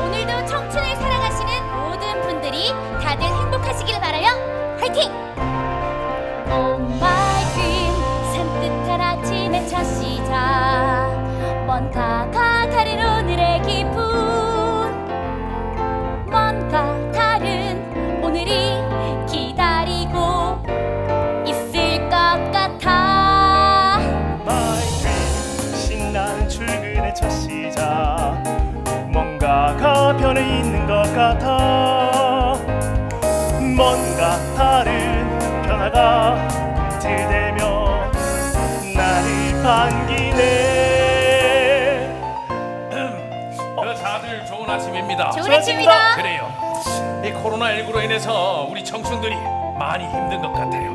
오늘도 청춘을 사랑하시는 모든 분들이 다들 행복하시길 바라요. 화이팅! 변해 있는 것 같아 뭔가 다른 변화가 들되며 나를 반기네 그 다들 좋은 아침입니다. 좋은. 아침입니다. 그래요. 이 코로나19로 인해서 우리 청춘들이 많이 힘든 것 같아요.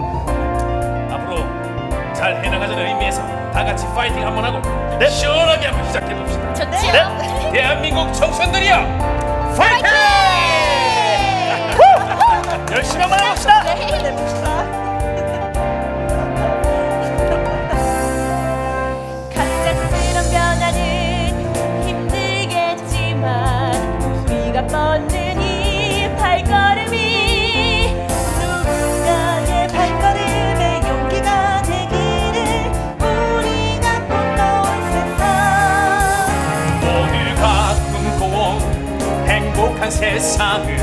앞으로 잘 해나가자는 의미에서 다 같이 파이팅 한번 하고 네. 시원하게 한번 시작해 봅시다. 좋지요? 네. 대한민국 청춘들이여 파이팅! 열심히 한번 해봅시다 네. 뻗는 이 발걸음이 세상은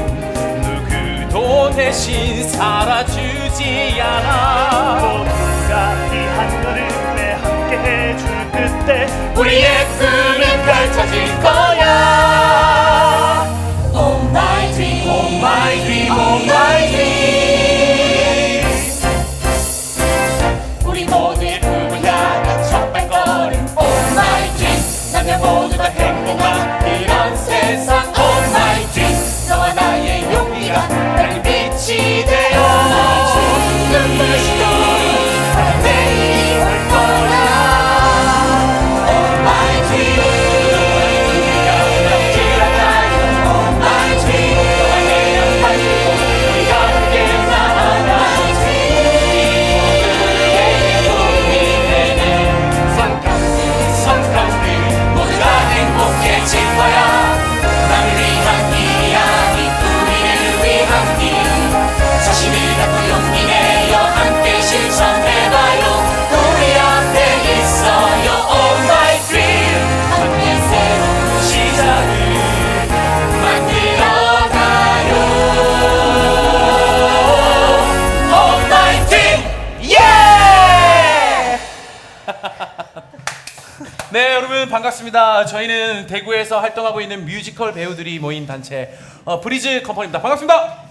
누구도 대신 살아주지 않아. 모두가 이 한 걸음에 함께 해줄 그때 우리의 꿈은 펼쳐질 거야. Oh my dream Oh my dream, oh my dream understand 여러분 반갑습니다. 저희는 대구에서 활동하고 있는 뮤지컬 배우들이 모인 단체 어, 브리즈 컴퍼니입니다. 반갑습니다.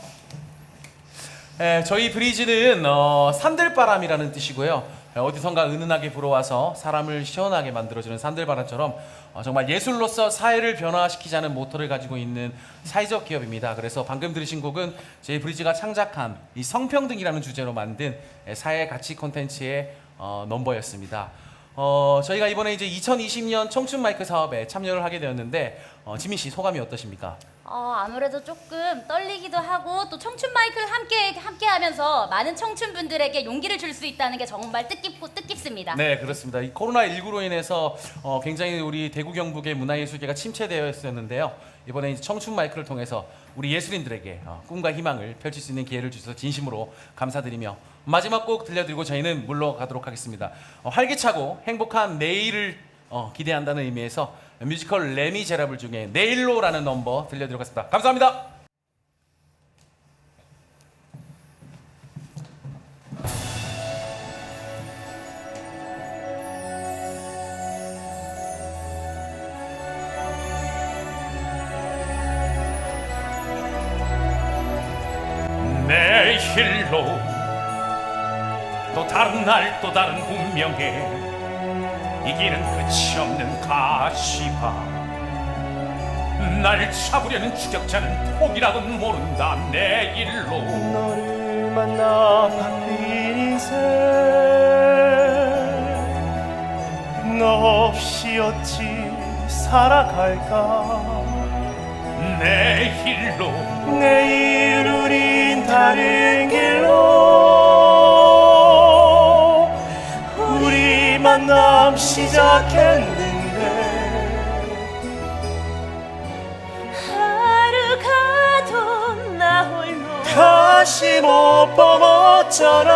예, 저희 브리즈는 어, 산들바람이라는 뜻이고요. 예, 어디선가 은은하게 불어와서 사람을 시원하게 만들어주는 산들바람처럼 어, 정말 예술로서 사회를 변화시키자는 모토를 가지고 있는 사회적 기업입니다. 그래서 방금 들으신 곡은 저희 브리즈가 창작한 이 성평등이라는 주제로 만든 예, 사회 가치 콘텐츠의 어, 넘버였습니다. 어, 저희가 이번에 이제 2020년 청춘 마이크 사업에 참여를 하게 되었는데 어, 지민 씨 소감이 어떠십니까? 어, 아무래도 조금 떨리기도 하고 또 청춘 마이크를 함께 함께 하면서 많은 청춘 분들에게 용기를 줄 수 있다는 게 정말 뜻깊고 뜻깊습니다. 네 그렇습니다. 이 코로나 19로 인해서 어, 굉장히 우리 대구 경북의 문화예술계가 침체되어 있었는데요. 이번에 이제 청춘 마이크를 통해서 우리 예술인들에게 어, 꿈과 희망을 펼칠 수 있는 기회를 주셔서 진심으로 감사드리며 마지막 곡 들려드리고 저희는 물러가도록 하겠습니다. 어, 활기차고 행복한 내일을 어, 기대한다는 의미에서 뮤지컬 레미제라블 중에 내일로라는 넘버 들려드리겠습니다. 감사합니다. 내일로 또 다른 날 또 다른 운명에 이기는 끝이 없는 가시방 날 잡으려는 추격자는 포기라도 모른다 내 일로. 너를 만나 바뀐 인생. 너 없이 어찌 살아갈까? 내 일로. 내일 우린 다른 길로. 만남 시작했는데 하루가 돈나 홀로 다시 못 뻗었잖아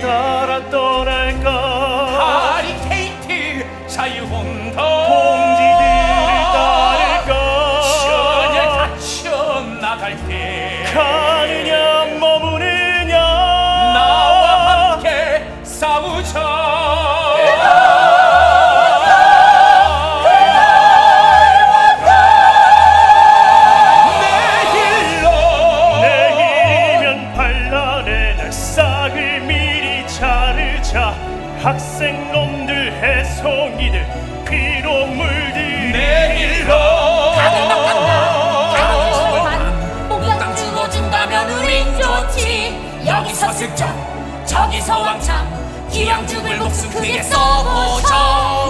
tarato. 서왕창 기왕 죽을 목숨 크게 써보셔?